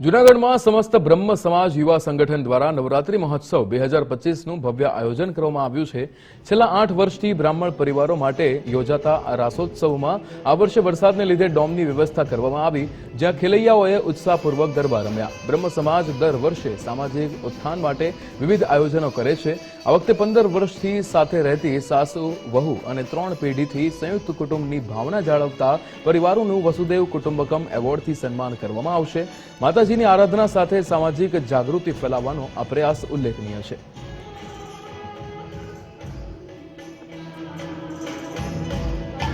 જૂનાગઢમાં સમસ્ત બ્રહ્મ સમાજ યુવા સંગઠન દ્વારા નવરાત્રી મહોત્સવ બે હજાર પચીસનું ભવ્ય આયોજન કરવામાં આવ્યું છે. છેલ્લા આઠ વર્ષથી બ્રાહ્મણ પરિવારો માટે યોજાતા આ રાસોત્સવમાં આ વર્ષે વરસાદને લીધે ડોમની વ્યવસ્થા કરવામાં આવી, જ્યાં ખેલૈયાઓએ ઉત્સાહપૂર્વક ગરબા રમ્યા. બ્રહ્મ સમાજ દર વર્ષે સામાજિક ઉત્થાન માટે વિવિધ આયોજનો કરે છે. આ વખતે પંદર વર્ષથી સાથે રહેતી સાસુ, વહુ અને ત્રણ પેઢીથી સંયુક્ત કુટુંબની ભાવના જાળવતા પરિવારોનું વસુદેવ કુટુંબકમ એવોર્ડથી સન્માન કરવામાં આવશે. માતાજીની આરાધના સાથે સામાજિક જાગૃતિ ફેલાવવાનો આ પ્રયાસ ઉલ્લેખનીય છે.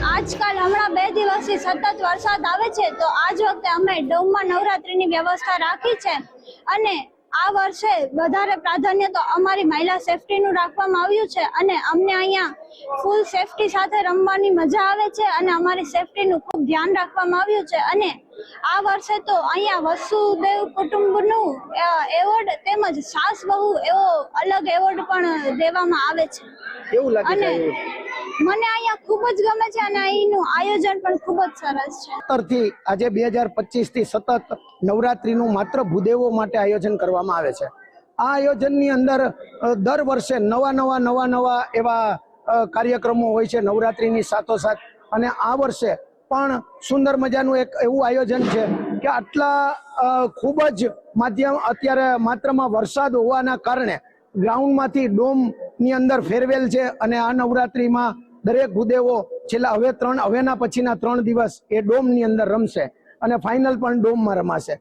આજકાલ હમણાં બે દિવસથી સતત વરસાદ આવે છે, તો આજ વખતે અમે ડોમમાં નવરાત્રીની વ્યવસ્થા રાખી છે અને આ વર્ષે વધારે પ્રાધાન્ય તો અમારી મહિલા સેફટીનું રાખવામાં આવ્યું છે અને અમને અહીંયા ફૂલ સેફટી સાથે રમવાની મજા આવે છે અને અમારી સેફટીનું ખૂબ ધ્યાન રાખવામાં આવ્યું છે. અને આ વર્ષે તો અહીંયા વસુદેવ કુટુંબનું એવોર્ડ તેમજ સાસ બહુ એવો અલગ એવોર્ડ પણ દેવામાં આવે છે. કેવું લાગે અને મને અહીંયા ખૂબ જ ગમે છે અને અહીંનું આયોજન પણ ખૂબ જ સરસ છે. સત્તરથી આજે બે હજાર પચીસથી સતત નવરાત્રીનું માત્ર ભૂદેવો માટે આયોજન કરવામાં આવે છે. આ આયોજનની અંદર દર વર્ષે નવા નવા નવા નવા એવા કાર્યક્રમો હોય છે નવરાત્રિની સાથોસાથ. અને આ વર્ષે પણ સુંદર મજાનું એક એવું આયોજન છે કે આટલા ખૂબ જ માધ્યમ, અત્યારે માત્રમાં વરસાદ હોવાના કારણે ગ્રાઉન્ડમાંથી ડોમની અંદર ફેરવેલ છે અને આ નવરાત્રિમાં દરેક ભૂદેવો છેલ્લા હવે ત્રણ, હવેના પછીના ત્રણ દિવસ એ ડોમની અંદર રમશે અને ફાઇનલ પણ ડોમમાં રમાશે.